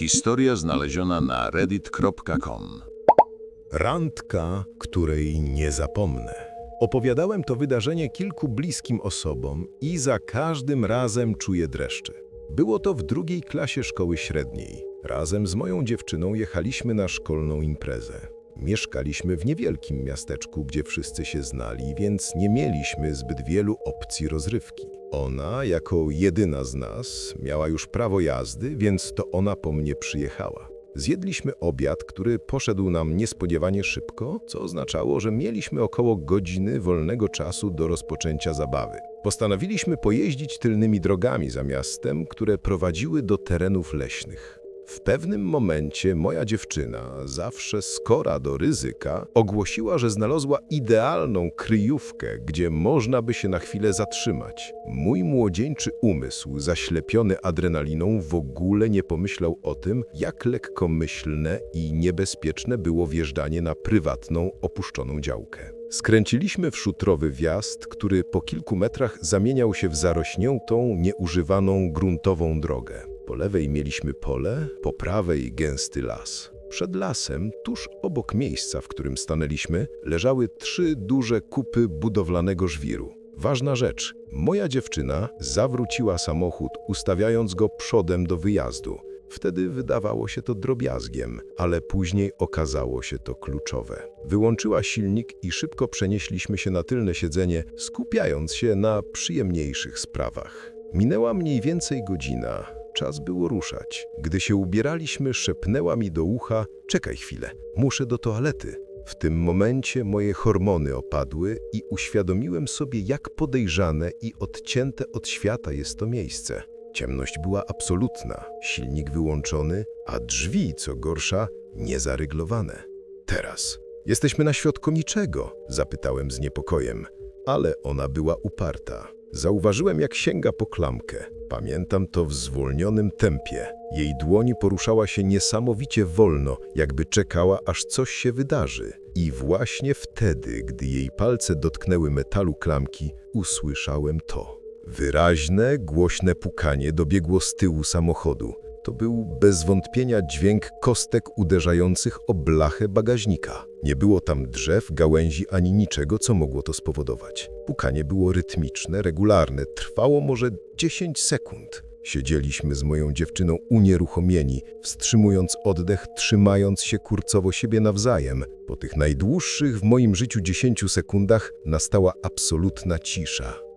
Historia znaleziona na reddit.com. Randka, której nie zapomnę. Opowiadałem to wydarzenie kilku bliskim osobom i za każdym razem czuję dreszcze. Było to w drugiej klasie szkoły średniej. Razem z moją dziewczyną jechaliśmy na szkolną imprezę. Mieszkaliśmy w niewielkim miasteczku, gdzie wszyscy się znali, więc nie mieliśmy zbyt wielu opcji rozrywki. Ona, jako jedyna z nas, miała już prawo jazdy, więc to ona po mnie przyjechała. Zjedliśmy obiad, który poszedł nam niespodziewanie szybko, co oznaczało, że mieliśmy około godziny wolnego czasu do rozpoczęcia zabawy. Postanowiliśmy pojeździć tylnymi drogami za miastem, które prowadziły do terenów leśnych. W pewnym momencie moja dziewczyna, zawsze skora do ryzyka, ogłosiła, że znalazła idealną kryjówkę, gdzie można by się na chwilę zatrzymać. Mój młodzieńczy umysł, zaślepiony adrenaliną, w ogóle nie pomyślał o tym, jak lekkomyślne i niebezpieczne było wjeżdżanie na prywatną, opuszczoną działkę. Skręciliśmy w szutrowy wjazd, który po kilku metrach zamieniał się w zarośniętą, nieużywaną gruntową drogę. Po lewej mieliśmy pole, po prawej gęsty las. Przed lasem, tuż obok miejsca, w którym stanęliśmy, leżały trzy duże kupy budowlanego żwiru. Ważna rzecz, moja dziewczyna zawróciła samochód, ustawiając go przodem do wyjazdu. Wtedy wydawało się to drobiazgiem, ale później okazało się to kluczowe. Wyłączyła silnik i szybko przenieśliśmy się na tylne siedzenie, skupiając się na przyjemniejszych sprawach. Minęła mniej więcej godzina. Czas było ruszać. Gdy się ubieraliśmy, szepnęła mi do ucha: Czekaj chwilę, muszę do toalety. W tym momencie moje hormony opadły i uświadomiłem sobie, jak podejrzane i odcięte od świata jest to miejsce. Ciemność była absolutna, silnik wyłączony, a drzwi, co gorsza, niezaryglowane. Teraz. Jesteśmy na środku niczego? Zapytałem z niepokojem, ale ona była uparta. Zauważyłem, jak sięga po klamkę. Pamiętam to w zwolnionym tempie. Jej dłoń poruszała się niesamowicie wolno, jakby czekała, aż coś się wydarzy. I właśnie wtedy, gdy jej palce dotknęły metalu klamki, usłyszałem to. Wyraźne, głośne pukanie dobiegło z tyłu samochodu. To był bez wątpienia dźwięk kostek uderzających o blachę bagażnika. Nie było tam drzew, gałęzi ani niczego, co mogło to spowodować. Pukanie było rytmiczne, regularne, trwało może 10 sekund. Siedzieliśmy z moją dziewczyną unieruchomieni, wstrzymując oddech, trzymając się kurcowo siebie nawzajem. Po tych najdłuższych w moim życiu 10 sekundach nastała absolutna cisza.